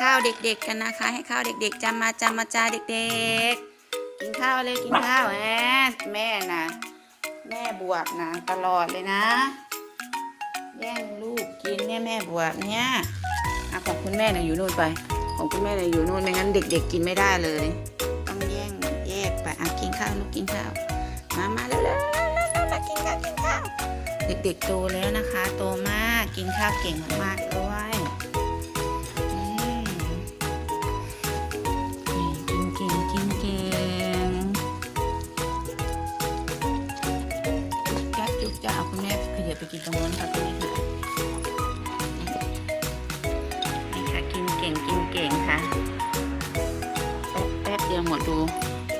ข้าวเด็กๆกันนะคะ ให้ข้าวเด็ก ๆจำมาจำมาจาเด็ก ๆ กินข้าวเลยกินข้าวแหมแม่นะแม่บวบนะตลอดเลยนะแย่งลูกกินเนี่ยแม่บวบเนี่ยอะของคุณแม่เนี่ยอยู่นู่นไป ของคุณแม่เนี่ยอยู่นู่นไม่งั้นเด็ก ๆ กินไม่ได้เลย ต้องแย่งแยกไปอะกินข้าวลูกกินข้าวมามาเร็วๆเร็วๆมากินข้าวกินข้าวเด็กๆโตแล้วนะคะ โตมากกินข้าวเก่งมากๆด้วย เอาคุณแม่ขยับไปกินตรงนู้นค่ะคุณแม่ค่ะนี่ค่ะกินเก่งกินเก่งค่ะแป๊บเดียวหมดดู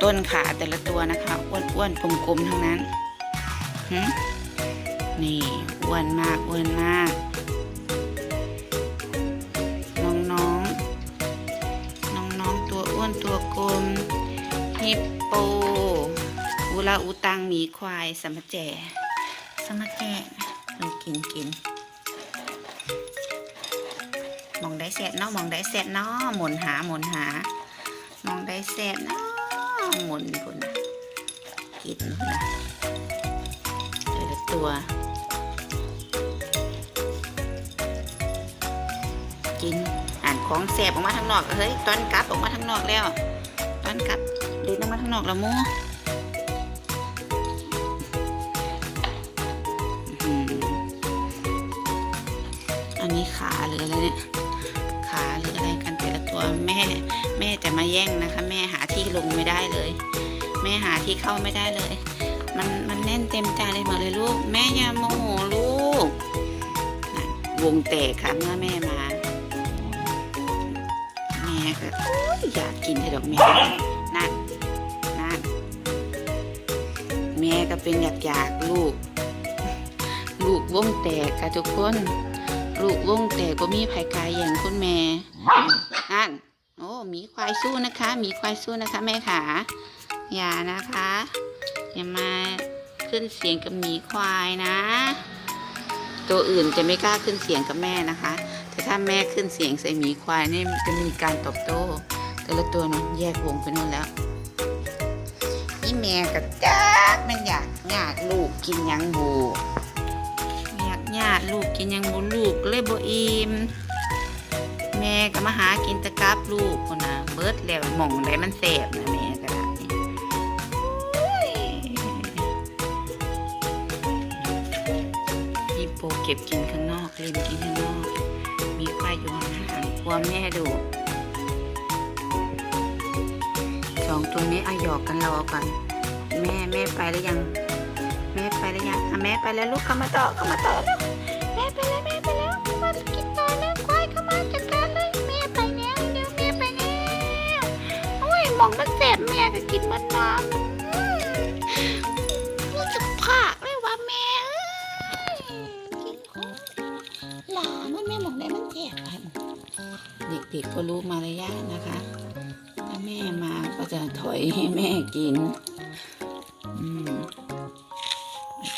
ต้นขาแต่ละตัวนะคะอ้วนๆกลมๆทั้งนั้นนี่อ้วนมากอ้วนมากน้องน้องน้องน้องๆตัวอ้วนตัวกลมฮิปโปอุลาอูตังหมีควายสัมะแจ สมะแจมันกินกินมองได้เสร็จเนาะมองได้เสร็จเนาะหมุนหาหมุนหามองได้เสร็จเนาะหมุนคนนะกินพุ่นนะแต่ละตัว กินอ่านของแสบออกมาทางนอกเฮ้ยตอนกลับออกมาทางนอกแล้ว ตอนกลับเดินออกมาทางนอกแล้วมู แม่จะมาแย่งนะคะ แม่หาที่ลงไม่ได้เลย แม่หาที่เข้าไม่ได้เลย มันมันแน่นเต็มจานเลยหมดเลยลูก แม่อย่าโมโหลูกวงแตกค่ะเมื่อแม่มาแม่ก็อยากกินให้ดอกแม่นั่นนั่นแม่ก็เป็นอยากอยากลูก ลูกวงแตกค่ะทุกคน ลูกวงแตกก็มีภัยกายอย่างคุณแม่นั่น มีควายสู้นะคะหมีควายสู้นะคะแม่ขาอย่านะคะอย่ามาขึ้นเสียงกับหมีควายนะ ตัวอื่นจะไม่กล้าขึ้นเสียงกับแม่นะคะ แต่ถ้าแม่ขึ้นเสียงใส่หมีควายนี่จะมีการตอบโต้ แต่ละตัวเนาะแยกวงไปนู่นแล้วนี่แม่กับจักมันอยากญาติลูกกินยังบูอยากญาติลูกกินยังบูลูกเลยบอิ่ม แม่ก็มาหากินตะกับลูกคนนะเบิดแล้วหม่องไดมันแสบนะแม่ก็ได้โอ้ยฮิปโปเก็บกินข้างนอกเล่นกินข้างนอก มีควายอยู่ห่างๆกลัวแม่ดุสองตัวนี้อาหยอกกันรอก่อนแม่แม่ไปแล้วยัง แม่ไปแล้วยังอะแม่ไปแล้วลูกเข้ามาต่อเข้ามาต่อแล้วแม่ไปแล้วแม่ไปแล้วมากินต่อแล้วควายเข้ามาจัด บแม่ก็กินมันน้ำรู้จะพากเลยว่าแม่เอ้ยกินของหลามันแม่หมองได้มันแจกไปเด็กๆก็รู้มารยาทนะคะ ถ้าแม่มาก็จะถอยให้แม่กิน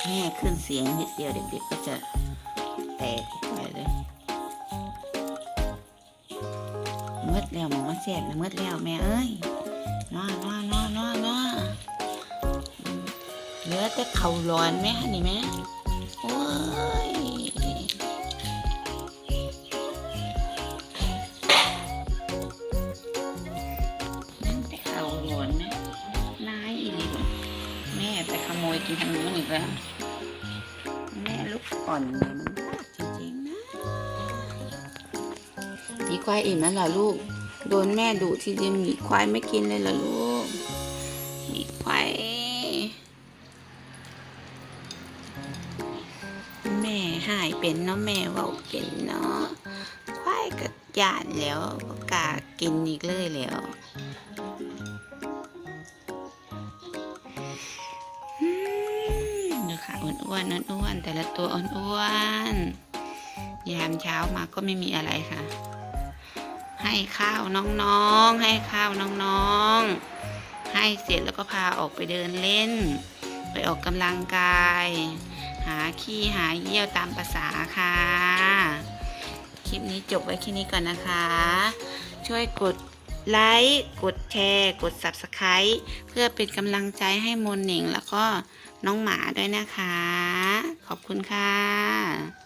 แม่ขึ้นเสียงนิดเดียวเด็กๆก็จะแตกไปเลยเมื่อแล้วหมองมันแสบนะเมื่อแล้วแม่เอ้ย น้อน้อน้อน้อน้ออืมเหลือแต่เข่าร้อนไหมนี่แม่โอ้ยนั่นแต่เขาหลวนนะนายอีหลีบ่แม่ไปขโมยกินทางนู้นอีกแล้วแม่ลูกอ่อนเนี่ยมันยากจริงๆนะ มีควายอิ่มแล้วเหรอลูก โดนแม่ดุทีเดียวหมีควายไม่กินเลยเหรอลูกหมีควายแม่หายเป็นเนาะแม่ว่าเก่งเนาะควายก็ยานแล้วกากินอีกเลยแล้วอืมดูค่ะอ้วนๆอ้วนๆแต่ละตัวอ้วนๆยามเช้ามาก็ไม่มีอะไรค่ะ ให้ข้าวน้องๆ ให้ข้าวน้องๆ ให้เสร็จแล้วก็พาออกไปเดินเล่น ไปออกกำลังกาย หาขี้หาเยี่ยวตามภาษาค่ะ คลิปนี้จบไว้แค่นี้ก่อนนะคะ ช่วยกดไลค์ กดแชร์ กด Subscribe เพื่อเป็นกำลังใจให้มนหนิงแล้วก็น้องหมาด้วยนะคะ ขอบคุณค่ะ